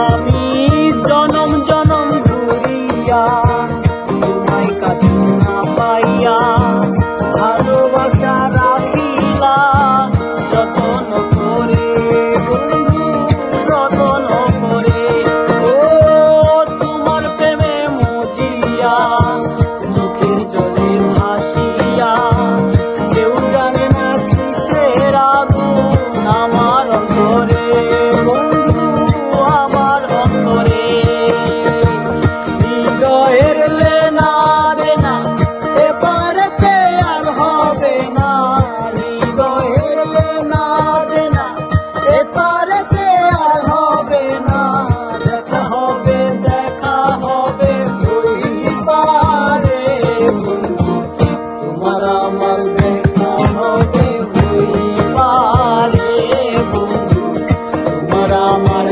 আমি জনম জনম ঘুরিয়া তোমায় কাছে না এরলে না রে না এপারেতে আর হবে না। হৃদয় এরলে না রে না এপারেতে আর হবে না দেখা হবে আমার